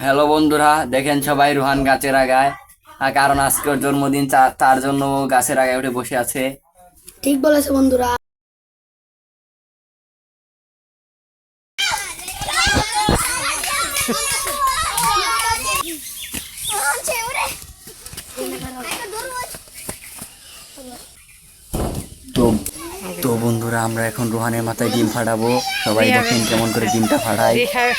Hello বন্ধুরা দেখেন সবাই রুহান গাছের আগায়। আর কারণ আজকের জন্মদিন তার জন্য গাছের আগায় উঠে বসে আছে। ঠিক বলেছে বন্ধুরা। তো তো বন্ধুরা আমরা এখন রুহানের মাথায় ডিম ফাটাবো। সবাই দেখেন কেমন করে ডিমটা ফাটাই রিহা-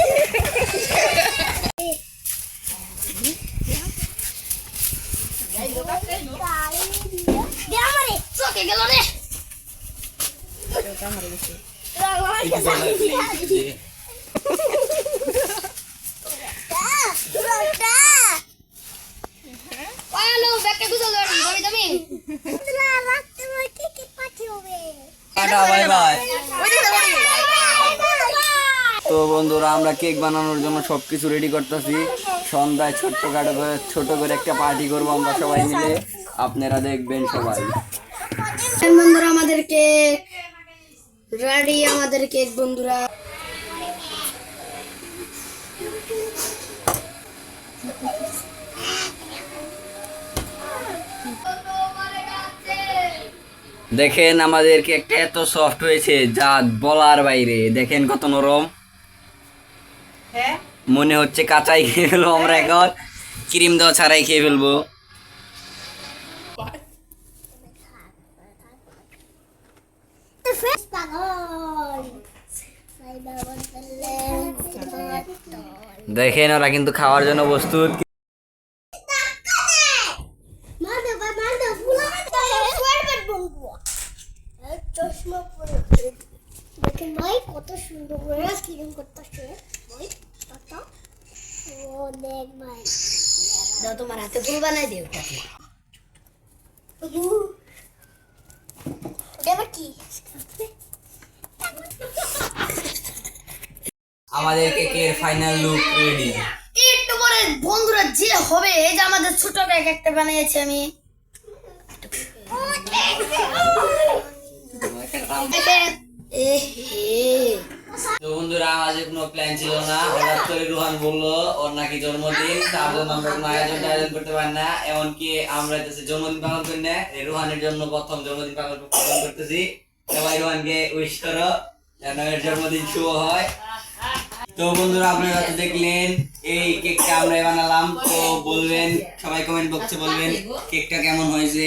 বাই বাই। তো বন্ধুরা আমরা কেক বানানোর জন্য সবকিছু রেডি করতেছি। সন্ধ্যায় ছোট্ট করে ছোট করে একটা পার্টি করব আমরা সবাই মিলে। আপনারা দেখবেন সবাই। বন্ধুরা আমাদের কেক রেডি আমাদের কেক বন্ধুরা। দেখেন আমাদের কেকটা এত সফট হয়েছে যা বলার বাইরে। দেখেন কত নরম। হ্যাঁ? মনে হচ্ছে কাঁচাই খেয়ে ফেলব আমরা এখন। ক্রিম দেওয়া ছাড়াই খেয়ে ফেলব। দেখেন ওরা কিন্তু খাওয়ার জন্য প্রস্তুত। কত সুন্দর করে কিরম করতেছে ভাই ও দেখ ভাই তোমার হাতে ফুল বানাই দিও আমাদের কেকের ফাইনাল লুক রেডি একটু পরে বন্ধুরা যে হবে এই যে আমাদের ছোট কেক একটা বানিয়েছি আমি। এ হে বন্ধুরা আমাদের কোনো প্ল্যান ছিল না। হঠাৎ করে রুহান বলল, ওর নাকি জন্মদিন তার জন্য আমরা কোনো আয়োজন আয়োজন করতে পারি না। এমনকি আমরা হচ্ছে জন্মদিন পালন করি না। রুহানের জন্য প্রথম জন্মদিন পালন পালন করতেছি। সবাই রুহানকে উইশ করো যেন এর জন্মদিন শুভ হয়। তো বন্ধুরা, আপনারা তো দেখলেন, এই কেকটা আমরা বানালাম। তো বলবেন, সবাই কমেন্ট বক্সে বলবেন, কেকটা কেমন হয়েছে?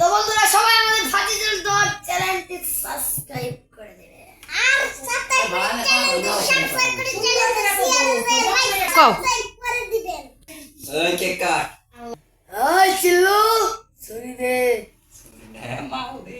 তো বন্ধুরা, সবাই আমাদের ফাজিল দর দিবেন ওই কেক কাট ওই চিল্লু। দে হ্যাঁ দে